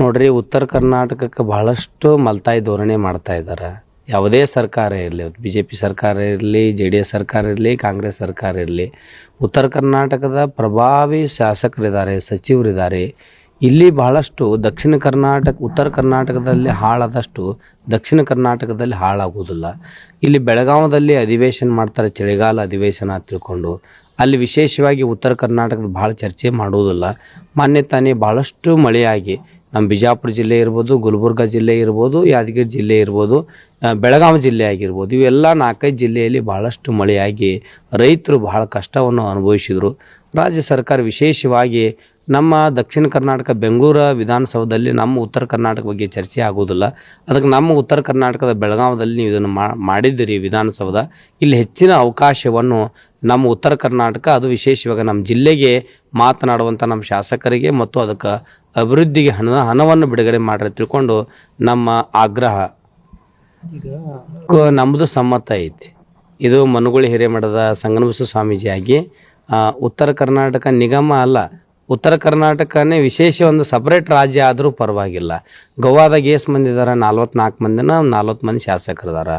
ನೋಡ್ರಿ ಉತ್ತರ ಕರ್ನಾಟಕಕ್ಕೆ ಬಹಳಷ್ಟು ಮಲ್ತಾಯಿ ಧೋರಣೆ ಮಾಡ್ತಾ ಇದ್ದಾರೆ. ಯಾವುದೇ ಸರ್ಕಾರ ಇರಲಿ ಬಿ ಜೆ ಪಿ ಸರ್ಕಾರ ಇರಲಿ, ಜೆ ಡಿ ಎಸ್ ಸರ್ಕಾರ ಇರಲಿ, ಕಾಂಗ್ರೆಸ್ ಸರ್ಕಾರ ಇರಲಿ, ಉತ್ತರ ಕರ್ನಾಟಕದ ಪ್ರಭಾವಿ ಶಾಸಕರಿದ್ದಾರೆ, ಸಚಿವರಿದ್ದಾರೆ. ಇಲ್ಲಿ ಬಹಳಷ್ಟು ದಕ್ಷಿಣ ಕರ್ನಾಟಕ, ಉತ್ತರ ಕರ್ನಾಟಕದಲ್ಲಿ ಹಾಳಾದಷ್ಟು ದಕ್ಷಿಣ ಕರ್ನಾಟಕದಲ್ಲಿ ಹಾಳಾಗುವುದಿಲ್ಲ. ಇಲ್ಲಿ ಬೆಳಗಾವದಲ್ಲಿ ಅಧಿವೇಶನ ಮಾಡ್ತಾರೆ, ಚಳಿಗಾಲ ಅಧಿವೇಶನ ತಿಳ್ಕೊಂಡು. ಅಲ್ಲಿ ವಿಶೇಷವಾಗಿ ಉತ್ತರ ಕರ್ನಾಟಕದ ಭಾಳ ಚರ್ಚೆ ಮಾಡುವುದಿಲ್ಲ. ಮಾನ್ಯ ತಾನೇ ಭಾಳಷ್ಟು ಮಳೆಯಾಗಿ ನಮ್ಮ ಬಿಜಾಪುರ ಜಿಲ್ಲೆ ಇರ್ಬೋದು, ಗುಲ್ಬರ್ಗ ಜಿಲ್ಲೆ ಇರ್ಬೋದು, ಯಾದಗಿರಿ ಜಿಲ್ಲೆ ಇರ್ಬೋದು ಬೆಳಗಾವಿ ಜಿಲ್ಲೆ ಆಗಿರ್ಬೋದು, ಇವೆಲ್ಲ ನಾಲ್ಕೈದು ಜಿಲ್ಲೆಯಲ್ಲಿ ಭಾಳಷ್ಟು ಮಳೆಯಾಗಿ ರೈತರು ಬಹಳ ಕಷ್ಟವನ್ನು ಅನುಭವಿಸಿದರು. ರಾಜ್ಯ ಸರ್ಕಾರ ವಿಶೇಷವಾಗಿ ನಮ್ಮ ದಕ್ಷಿಣ ಕರ್ನಾಟಕ ಬೆಂಗಳೂರು ವಿಧಾನಸೌಧದಲ್ಲಿ ನಮ್ಮ ಉತ್ತರ ಕರ್ನಾಟಕ ಬಗ್ಗೆ ಚರ್ಚೆ ಆಗೋದಿಲ್ಲ ಅದಕ್ಕೆ ನಮ್ಮ ಉತ್ತರ ಕರ್ನಾಟಕದ ಬೆಳಗಾವದಲ್ಲಿ ನೀವು ಇದನ್ನು ಮಾಡಿದ್ದೀರಿ ವಿಧಾನಸೌಧ. ಇಲ್ಲಿ ಹೆಚ್ಚಿನ ಅವಕಾಶವನ್ನು ನಮ್ಮ ಉತ್ತರ ಕರ್ನಾಟಕ, ಅದು ವಿಶೇಷವಾಗಿ ನಮ್ಮ ಜಿಲ್ಲೆಗೆ ಮಾತನಾಡುವಂಥ ನಮ್ಮ ಶಾಸಕರಿಗೆ ಮತ್ತು ಅದಕ್ಕೆ ಅಭಿವೃದ್ಧಿಗೆ ಹಣ, ಹಣವನ್ನು ಬಿಡುಗಡೆ ಮಾಡ್ರಿ ತಿಳ್ಕೊಂಡು ನಮ್ಮ ಆಗ್ರಹ. ನಮ್ಮದು ಸಮ್ಮತ ಐತಿ. ಇದು ಮನುಗುಳಿ ಹಿರೇಮಠದ ಸಂಗನಬಸ ಸ್ವಾಮೀಜಿಯಾಗಿ ಆಗಿ ಉತ್ತರ ಕರ್ನಾಟಕ ನಿಗಮ ಅಲ್ಲ ಉತ್ತರ ಕರ್ನಾಟಕನೇ ವಿಶೇಷ ಒಂದು ಸಪ್ರೇಟ್ ರಾಜ್ಯ ಆದರೂ ಪರವಾಗಿಲ್ಲ. ಗೋವಾದಾಗ ಎಷ್ಟು ಮಂದಿ ಇದ್ದಾರೆ ನಲ್ವತ್ನಾಲ್ಕು ಮಂದಿನ ನಲ್ವತ್ತು ಮಂದಿ ಶಾಸಕರಿದ್ದಾರೆ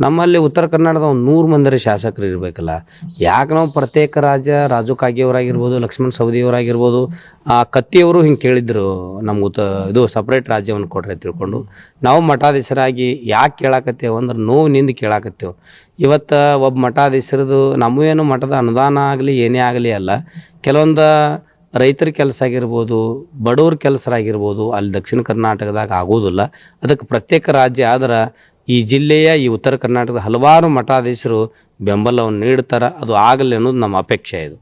ನಮ್ಮಲ್ಲಿ ಉತ್ತರ ಕರ್ನಾಟಕದ ಒಂದು ನೂರು ಮಂದಿರ ಶಾಸಕರು ಇರಬೇಕಲ್ಲ. ಯಾಕೆ ನಾವು ಪ್ರತ್ಯೇಕ ರಾಜ್ಯ? ರಾಜು ಕಾಗೆಯವರಾಗಿರ್ಬೋದು, ಲಕ್ಷ್ಮಣ್ ಸವದಿಯವರಾಗಿರ್ಬೋದು, ಆ ಕತ್ತಿಯವರು ಹಿಂಗೆ ಕೇಳಿದ್ರು ನಮ್ಗೆ ಉತ್ತ, ಇದು ಸಪ್ರೇಟ್ ರಾಜ್ಯವನ್ನು ಕೊಟ್ರೆ ತಿಳ್ಕೊಂಡು. ನಾವು ಮಠಾಧೀಶರಾಗಿ ಯಾಕೆ ಕೇಳಾಕತ್ತೇವೆ ಅಂದ್ರೆ ನೋವಿನಿಂದ ಕೇಳಾಕತ್ತೇವೆ. ಇವತ್ತು ಒಬ್ಬ ಮಠಾಧೀಶರದು ನಮಗೇನು ಮಠದ ಅನುದಾನ ಆಗಲಿ ಏನೇ ಆಗಲಿ ಅಲ್ಲ. ಕೆಲವೊಂದು ರೈತರ ಕೆಲಸ ಆಗಿರ್ಬೋದು, ಬಡವ್ರ ಕೆಲಸರಾಗಿರ್ಬೋದು, ಅಲ್ಲಿ ದಕ್ಷಿಣ ಕರ್ನಾಟಕದಾಗ ಆಗೋದಿಲ್ಲ. ಅದಕ್ಕೆ ಪ್ರತ್ಯೇಕ ರಾಜ್ಯ ಆದ್ರೆ ಈ ಜಿಲ್ಲೆಯ, ಈ ಉತ್ತರ ಕರ್ನಾಟಕದ ಹಲವಾರು ಮಠಾಧೀಶರು ಬೆಂಬಲವನ್ನು ನೀಡ್ತಾರೆ. ಅದು ಆಗಲಿ ಅನ್ನೋದು ನಮ್ಮ ಅಪೇಕ್ಷೆ ಇದು.